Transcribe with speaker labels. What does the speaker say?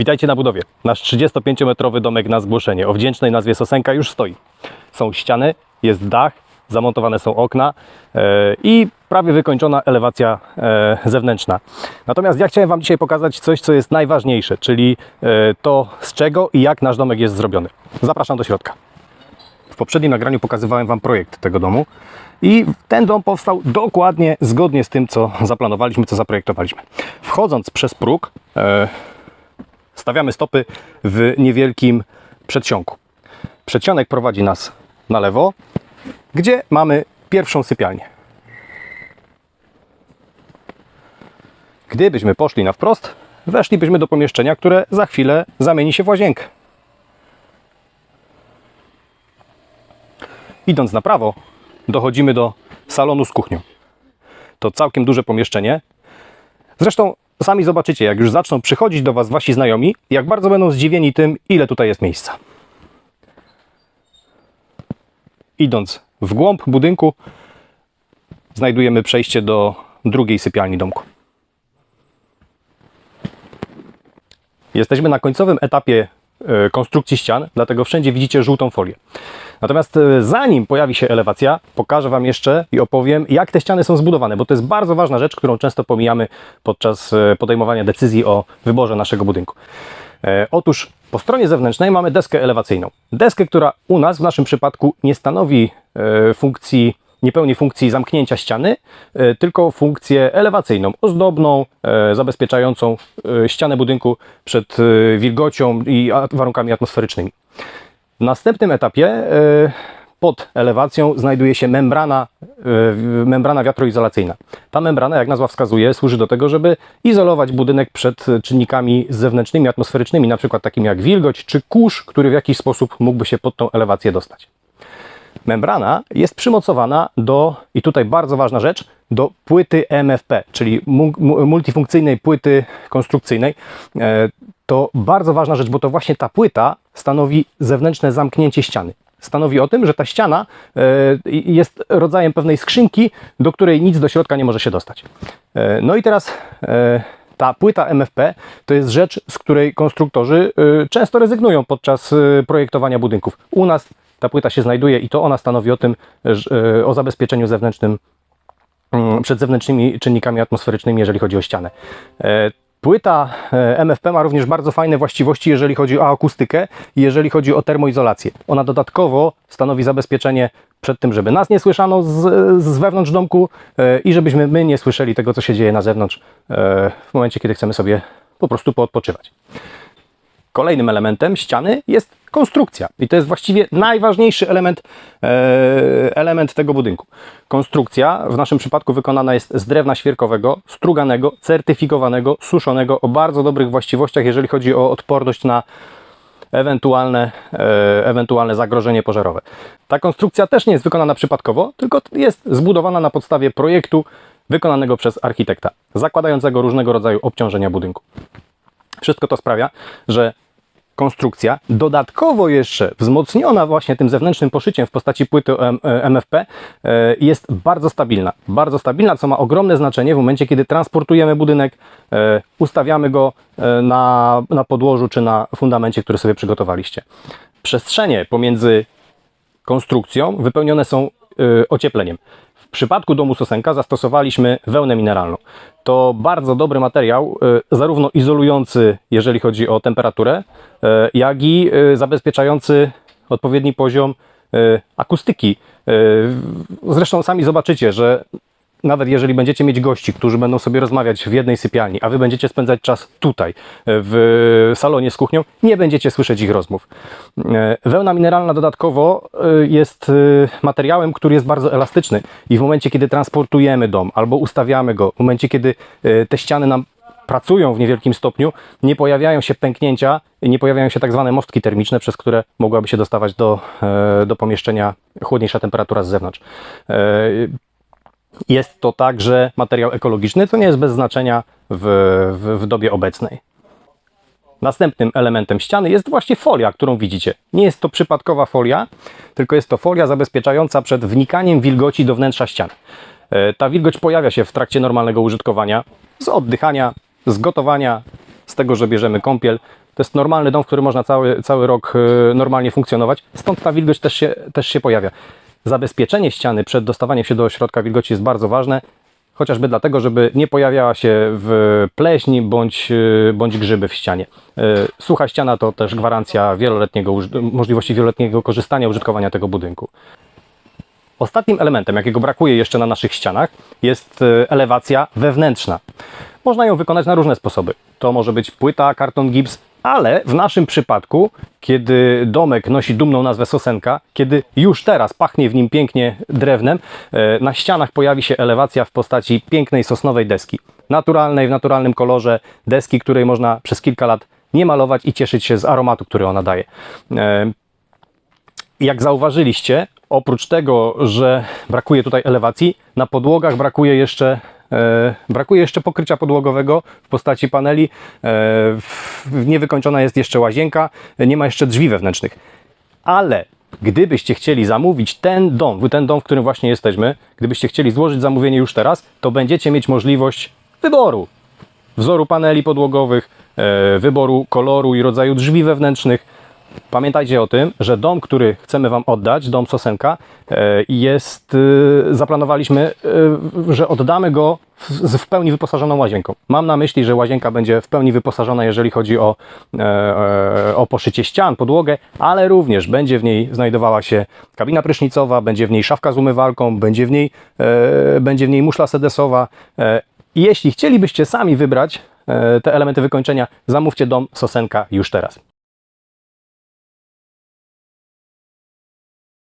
Speaker 1: Witajcie na budowie. Nasz 35-metrowy domek na zgłoszenie o wdzięcznej nazwie Sosenka już stoi. Są ściany, jest dach, zamontowane są okna e, i prawie wykończona elewacja e, zewnętrzna. Natomiast ja chciałem Wam dzisiaj pokazać coś, co jest najważniejsze, czyli e, to z czego i jak nasz domek jest zrobiony. Zapraszam do środka. W poprzednim nagraniu pokazywałem Wam projekt tego domu i ten dom powstał dokładnie zgodnie z tym, co zaplanowaliśmy, co zaprojektowaliśmy. Wchodząc przez próg, stawiamy stopy w niewielkim przedsionku. Przedsionek prowadzi nas na lewo, gdzie mamy pierwszą sypialnię. Gdybyśmy poszli na wprost, weszlibyśmy do pomieszczenia, które za chwilę zamieni się w łazienkę. Idąc na prawo, dochodzimy do salonu z kuchnią. To całkiem duże pomieszczenie. Zresztą sami zobaczycie, jak już zaczną przychodzić do Was Wasi znajomi, jak bardzo będą zdziwieni tym, ile tutaj jest miejsca. Idąc w głąb budynku, znajdujemy przejście do drugiej sypialni domku. Jesteśmy na końcowym etapie konstrukcji ścian, dlatego wszędzie widzicie żółtą folię. Natomiast e, zanim pojawi się elewacja, pokażę Wam jeszcze i opowiem, jak te ściany są zbudowane, bo to jest bardzo ważna rzecz, którą często pomijamy podczas e, podejmowania decyzji o wyborze naszego budynku. E, Otóż po stronie zewnętrznej mamy deskę elewacyjną. Deskę, która u nas w naszym przypadku nie stanowi e, funkcji, nie pełni funkcji zamknięcia ściany, e, tylko funkcję elewacyjną, ozdobną, e, zabezpieczającą e, ścianę budynku przed wilgocią i warunkami atmosferycznymi. W następnym etapie pod elewacją znajduje się membrana, membrana wiatroizolacyjna. Ta membrana, jak nazwa wskazuje, służy do tego, żeby izolować budynek przed czynnikami zewnętrznymi, atmosferycznymi, na przykład takimi jak wilgoć czy kurz, który w jakiś sposób mógłby się pod tą elewację dostać. Membrana jest przymocowana do, i tutaj bardzo ważna rzecz, do płyty MFP, czyli mu- mu- multifunkcyjnej płyty konstrukcyjnej. E, To bardzo ważna rzecz, bo to właśnie ta płyta stanowi zewnętrzne zamknięcie ściany. Stanowi o tym, że ta ściana e, jest rodzajem pewnej skrzynki, do której nic do środka nie może się dostać. E, No i teraz ta płyta MFP to jest rzecz, z której konstruktorzy często rezygnują podczas projektowania budynków. U nas ta płyta się znajduje i to ona stanowi o tym, y, o zabezpieczeniu zewnętrznym mm, przed zewnętrznymi czynnikami atmosferycznymi, jeżeli chodzi o ścianę. E, Płyta e, MFP ma również bardzo fajne właściwości, jeżeli chodzi o akustykę i jeżeli chodzi o termoizolację. Ona dodatkowo stanowi zabezpieczenie przed tym, żeby nas nie słyszano z, z wewnątrz domku e, i żebyśmy my nie słyszeli tego, co się dzieje na zewnątrz e, w momencie, kiedy chcemy sobie po prostu poodpoczywać. Kolejnym elementem ściany jest konstrukcja. I to jest właściwie najważniejszy element, e, element tego budynku. Konstrukcja w naszym przypadku wykonana jest z drewna świerkowego, struganego, certyfikowanego, suszonego, o bardzo dobrych właściwościach, jeżeli chodzi o odporność na ewentualne, e, ewentualne zagrożenie pożarowe. Ta konstrukcja też nie jest wykonana przypadkowo, tylko jest zbudowana na podstawie projektu wykonanego przez architekta, zakładającego różnego rodzaju obciążenia budynku. Wszystko to sprawia, że konstrukcja, dodatkowo jeszcze wzmocniona właśnie tym zewnętrznym poszyciem w postaci płyty M- e, MFP, e, jest bardzo stabilna. Bardzo stabilna, co ma ogromne znaczenie w momencie, kiedy transportujemy budynek, e, ustawiamy go na, na podłożu czy na fundamencie, który sobie przygotowaliście. Przestrzenie pomiędzy konstrukcją wypełnione są ociepleniem. W przypadku domu Sosenka zastosowaliśmy wełnę mineralną. To bardzo dobry materiał, y, zarówno izolujący, jeżeli chodzi o temperaturę, y, jak i y, zabezpieczający odpowiedni poziom akustyki. Zresztą sami zobaczycie, że nawet jeżeli będziecie mieć gości, którzy będą sobie rozmawiać w jednej sypialni, a wy będziecie spędzać czas tutaj, w salonie z kuchnią, nie będziecie słyszeć ich rozmów. E, Wełna mineralna dodatkowo e, jest e, materiałem, który jest bardzo elastyczny i w momencie, kiedy transportujemy dom albo ustawiamy go, w momencie, kiedy te ściany nam pracują w niewielkim stopniu, nie pojawiają się pęknięcia, nie pojawiają się tak zwane mostki termiczne, przez które mogłaby się dostawać do, do pomieszczenia chłodniejsza temperatura z zewnątrz. Jest to także materiał ekologiczny, co nie jest bez znaczenia w, w, w dobie obecnej. Następnym elementem ściany jest właśnie folia, którą widzicie. Nie jest to przypadkowa folia, tylko jest to folia zabezpieczająca przed wnikaniem wilgoci do wnętrza ścian. E, Ta wilgoć pojawia się w trakcie normalnego użytkowania, z oddychania, z gotowania, z tego, że bierzemy kąpiel. To jest normalny dom, w którym można cały, cały rok e, normalnie funkcjonować, stąd ta wilgoć też się, też się pojawia. Zabezpieczenie ściany przed dostawaniem się do środka wilgoci jest bardzo ważne, chociażby dlatego, żeby nie pojawiała się w pleśni bądź, e, bądź grzyby w ścianie. E, Sucha ściana to też gwarancja wieloletniego, możliwości wieloletniego korzystania, użytkowania tego budynku. Ostatnim elementem, jakiego brakuje jeszcze na naszych ścianach, jest e, elewacja wewnętrzna. Można ją wykonać na różne sposoby. To może być płyta, karton, gips, ale w naszym przypadku, kiedy domek nosi dumną nazwę Sosenka, kiedy już teraz pachnie w nim pięknie drewnem, e, na ścianach pojawi się elewacja w postaci pięknej sosnowej deski. Naturalnej, w naturalnym kolorze, deski, której można przez kilka lat nie malować i cieszyć się z aromatu, który ona daje. E, jak zauważyliście, oprócz tego, że brakuje tutaj elewacji, na podłogach brakuje jeszcze, e, brakuje jeszcze pokrycia podłogowego w postaci paneli. W- niewykończona jest jeszcze łazienka, nie ma jeszcze drzwi wewnętrznych. Ale gdybyście chcieli zamówić ten dom, ten dom, w którym właśnie jesteśmy, gdybyście chcieli złożyć zamówienie już teraz, to będziecie mieć możliwość wyboru wzoru paneli podłogowych, e, wyboru koloru i rodzaju drzwi wewnętrznych. Pamiętajcie o tym, że dom, który chcemy Wam oddać, dom Sosenka, e, jest, e, zaplanowaliśmy, e, że oddamy go z w pełni wyposażoną łazienką. Mam na myśli, że łazienka będzie w pełni wyposażona, jeżeli chodzi o, o poszycie ścian, podłogę, ale również będzie w niej znajdowała się kabina prysznicowa, będzie w niej szafka z umywalką, będzie w niej, będzie w niej muszla sedesowa. Jeśli chcielibyście sami wybrać te elementy wykończenia, zamówcie dom Sosenka już teraz.